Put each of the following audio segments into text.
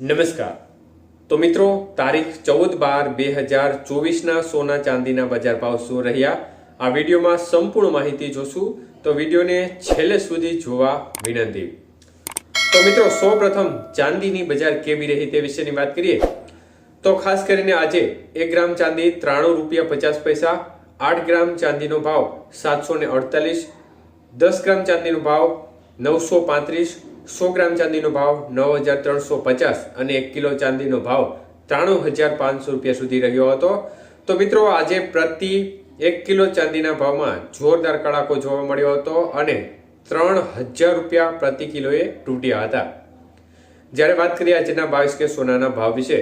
નમસ્કાર. તો મિત્રો, તારીખ ચૌદ બાર બે હજાર ચોવીસના સોના ચાંદીના બજાર ભાવ શું રહ્યા? આ વિડીયોમાં સંપૂર્ણ માહિતી જોશું. તો વિડીયોને છેલ્લે સુધી જોવા વિનંતી. તો મિત્રો સૌ પ્રથમ ચાંદીની બજાર કેવી રહી તે વિશેની વાત કરીએ? તો ખાસ કરીને આજે એક ગ્રામ ચાંદી ત્રાણું રૂપિયા પચાસ પૈસા, આઠ ગ્રામ ચાંદીનો ભાવ સાતસો ને અડતાલીસ, દસ ગ્રામ ચાંદીનો ભાવ નવસો પાંત્રીસ સો ગ્રામ ચાંદીનો ભાવ નવ હજાર ત્રણસો પચાસ અને એક કિલો ચાંદીનો ભાવ ત્રાણું હજાર પાંચસો રૂપિયા સુધી રહ્યો હતો. તો મિત્રો, આજે પ્રતિ એક કિલો ચાંદીના ભાવમાં જોરદાર કડાકો જોવા મળ્યો હતો અને ત્રણ હજાર રૂપિયા પ્રતિ કિલોએ તૂટ્યા હતા. જ્યારે વાત કરીએ આજના બાવીસ કે સોનાના ભાવ વિશે,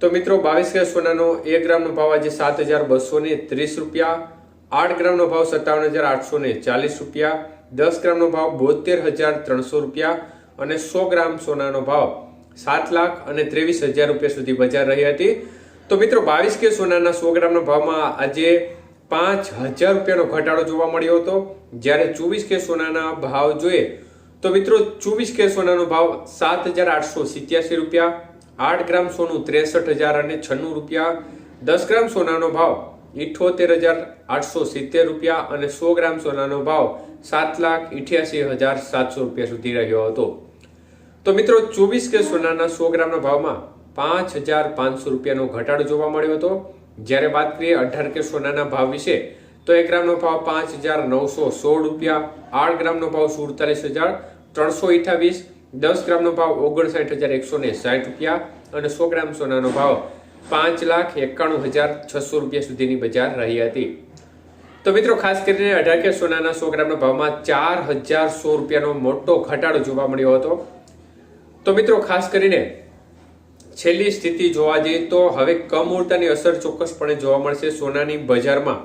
તો મિત્રો, બાવીસ કે સોનાનો એક ગ્રામનો ભાવ આજે સાત હજાર બસો ને ત્રીસ રૂપિયા, આઠ ગ્રામનો ભાવ સત્તાવન હજાર આઠસો ને ચાલીસ રૂપિયા, દસ ગ્રામનો ભાવ બોતેર હજાર ત્રણસો રૂપિયા અને સો ગ્રામ સોનાનો ભાવ સાત લાખ અને ત્રેવીસ હજાર રૂપિયા સુધી બજાર રહી હતી. તો મિત્રો, બાવીસ કે સોનાના સો ગ્રામના ભાવમાં આજે પાંચ હજાર રૂપિયાનો ઘટાડો જોવા મળ્યો હતો. જ્યારે ચોવીસ કે સોનાના ભાવ જોઈએ, તો મિત્રો, ચોવીસ કે સોનાનો ભાવ સાત હજાર આઠસો સિત્યાસી રૂપિયા, આઠ ગ્રામ સોનું ત્રેસઠ હજાર અને છન્નું રૂપિયા, દસ ગ્રામ સોનાનો ભાવ ઇઠોતેર હજાર આઠસો સિત્તેર રૂપિયા અને સો ગ્રામ સોનાનો ભાવ સાત લાખ ઇઠ્યાસી હજાર સાતસો રૂપિયા સુધી રહ્યો હતો. તો મિત્રો ચોવીસ કે સોનાના સો ગ્રામના ભાવમાં પાંચ હજાર પાંચસો રૂપિયાનો ઘટાડો જોવા મળ્યો હતો. જ્યારે વાત કરીએ અઢાર કે સોનાના ભાવ વિશે, તો એક ગ્રામનો ભાવ પાંચ હજાર નવસો સોળ રૂપિયા, આઠ ગ્રામનો ભાવ સુડતાલીસ હજાર ત્રણસો અઠાવીસ દસ ગ્રામનો ભાવ ઓગણસાઠ હજાર એકસો ને સાઠ રૂપિયા અને સો ગ્રામ સોનાનો ભાવ પાંચ લાખ એકાણું હજાર છસો રૂપિયા સુધીની બજાર રહી હતી. તો મિત્રો ખાસ કરીને અઢાર કે સોનાના સો ગ્રામના ભાવમાં ચાર હજાર સો રૂપિયાનો મોટો ઘટાડો જોવા મળ્યો હતો. તો મિત્રો, ખાસ કરીને છેલ્લી સ્થિતિ જોવા જઈએ તો હવે કમૂળતાની અસર ચોક્કસપણે જોવા મળશે સોનાની બજારમાં.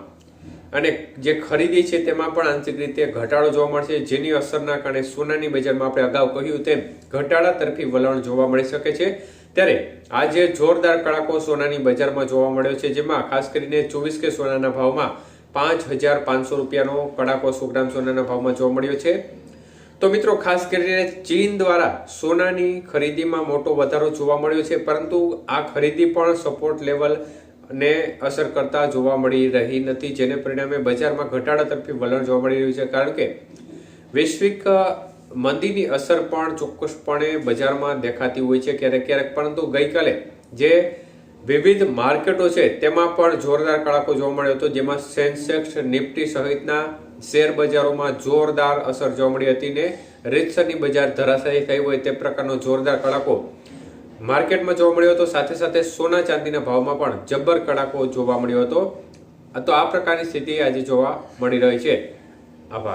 અને જે ખરીદી છે તેમાં પણ આંશિક રીતે ઘટાડો જોવા મળશે. જેની અસરના કારણે સોનાની બજારમાં આપણે અગાઉ કહ્યું તેમ ઘટાડા તરફી વલણ જોવા મળી શકે છે. ત્યારે આજે જોરદાર કડાકો સોનાની બજારમાં જોવા મળ્યો છે, જેમાં ખાસ કરીને ચોવીસ કે સોનાના ભાવમાં પાંચ હજાર પાંચસો રૂપિયાનો કડાકો સો ગ્રામ સોનાના ભાવમાં જોવા મળ્યો છે. તો મિત્રો, ખાસ કરીને ચીન દ્વારા સોનાની ખરીદીમાં મોટો વધારો જોવા મળ્યો છે, પરંતુ આ ખરીદી પણ સપોર્ટ લેવલ ને અસર કરતા જોવા મળી રહી નથી, જેને પરિણામે બજારમાં ઘટાડા તરફી વલણ જોવા મળી રહ્યું છે. કારણ કે વૈશ્વિક મંદીની અસર પણ ચોક્કસપણે બજારમાં દેખાતી હોય છે ક્યારેક ક્યારેક, પરંતુ ગઈકાલે જે વિવિધ માર્કેટો છે, તેમાં પણ જોરદાર કડાકો જોવા મળ્યો હતો, જેમાં સેન્સેક્સ નિફ્ટી સહિતના શેર બજારોમાં જોરદાર અસર જોવા મળી હતી ને રીતસરની બજાર ધરાશાયી થઈ હોય તે પ્રકારનો જોરદાર કડાકો માર્કેટમાં જોવા મળ્યો હતો. સાથે સાથે સોના ચાંદીના ભાવમાં પણ જબ્બર કડાકો જોવા મળ્યો હતો. તો આ પ્રકારની સ્થિતિ આજે જોવા મળી રહી છે. આભાર.